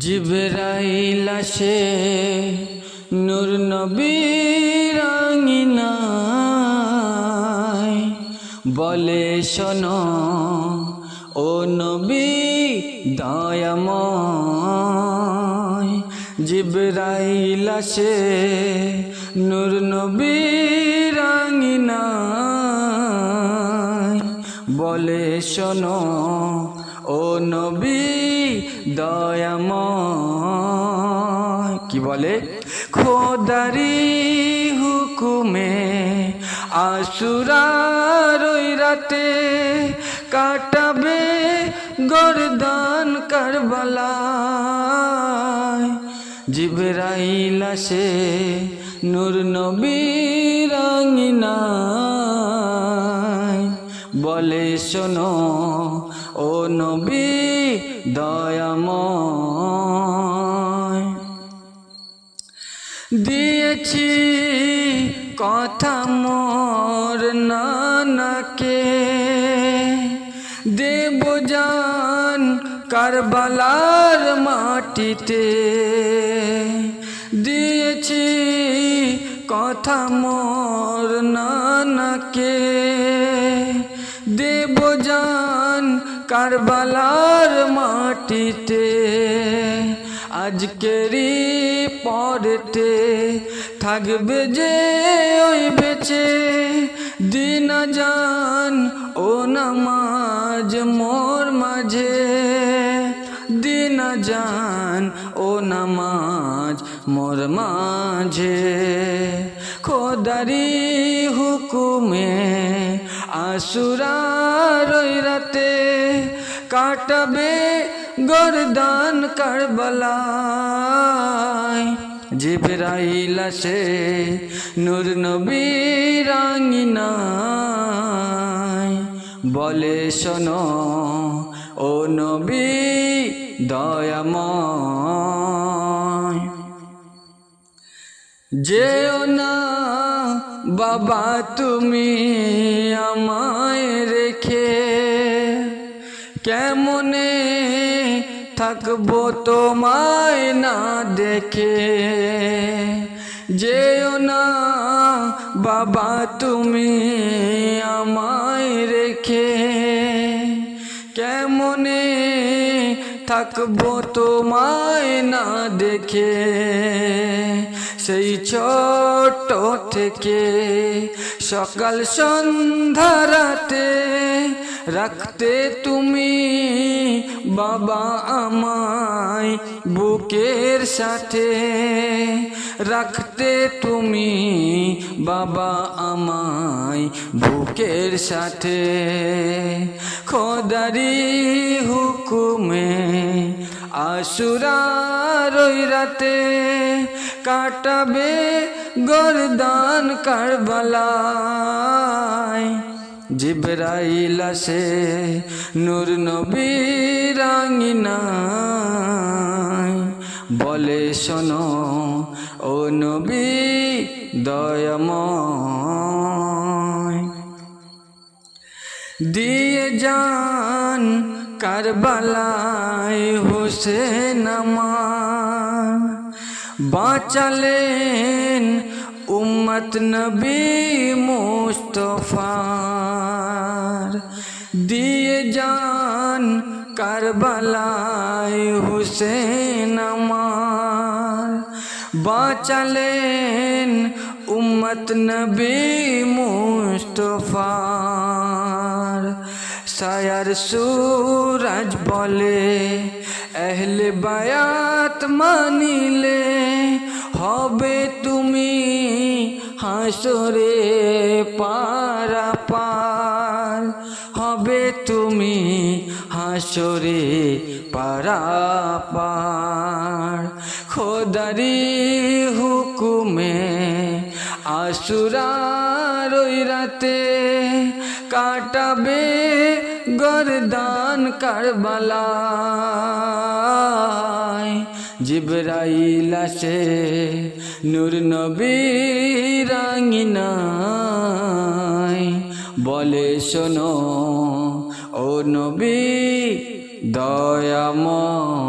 জিবরাইল আসে, নূর আঙিনায়। বলে, শোনো, ও নবী দয়াময়। জিবরাইল আসে, নূর আঙিনায়। বলে, শোনো ও নবী, দয়াময়। কি বলে? খোদারি হুকুমে আসুরার ওই রাতে কাটাবে গরদান কারবালায়। জিবরাইল আসে নূর নবীর আঙিনায়। বলে শোনো, ও নবী দয়াময়। দিয়েছি কথা মোর নানাকে, দেব জান কারবালার মাটিতে। দিয়েছি কথা মোর নানাকে দেব জান কারবালার মাটিতে। আজকেরই পরেতে থাকবে যে ওই বেঁচে। দিন জান ও নামাজ মোর মাঝে। দিন জান ও নামাজ মোর মাঝে। খোদারি হুকুমে আসুরার ওই রাতে কাটাবে গরদান কারবালায়। জিবরাইল আসে নূর নবীর আঙিনায় বলে শোনো, ও নবী দয়াময়। যেও না বাবা, তুমি আমায় রেখে কেমনে থাকব তোমায় না দেখে? যেও না বাবা, তুমি আমায় রেখে কেমনে থাকব তোমায় না দেখে? সেই ছোট থেকে সকাল সন্ধ্যা রাতে রাখতে তুমি বাবা আমায় বুকের সাথে রাখতে তুমি বাবা আমায় বুকের সাথে খোদারি হুকুমে আসুরা ওই রাতে কাটাবে গরদান কারবালায়। জিবরাইল আসে নূর নবীর আঙিনায় বলে শোনো, ও নবী দয়াময়। দিয়ে যান কারবালায় হোসেন আমার। বাঁচালেন উম্মত নবী মুস্তফার দিয়ে যান কারবালায় হুসেন আমার। বাঁচালেন উম্মত নবী মুস্তফার। সায়ার সুরাজ বলে এহলে বায়াত মানিলে হবে তুমি হাসরে পারা পার হবে তুমি হাসরে পারা পার খোদারি হুকুমে আসুরার ওই রাতে কাটাবে গরদান কারবালায় জিবরাইল আসে নূর নবীর রাঙিনা বলে শোনো ও নবী দয়াময়।